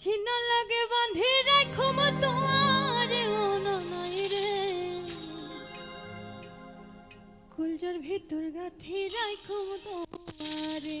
Scene লাগে বাঁধে রাখো তোমার নাই রে। কুলজর ভিতর গাথি রাখো তোমারে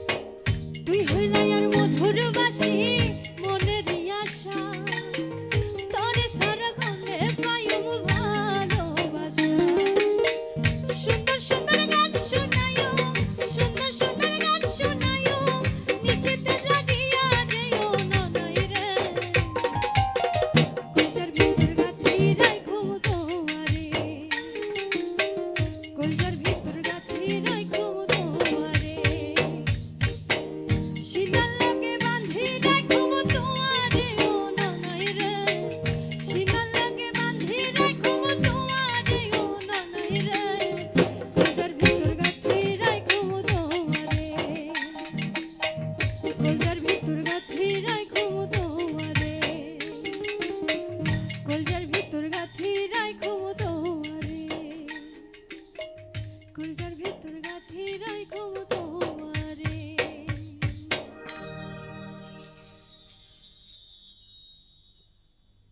দুর্গা থিরাই ঘুম তোমারে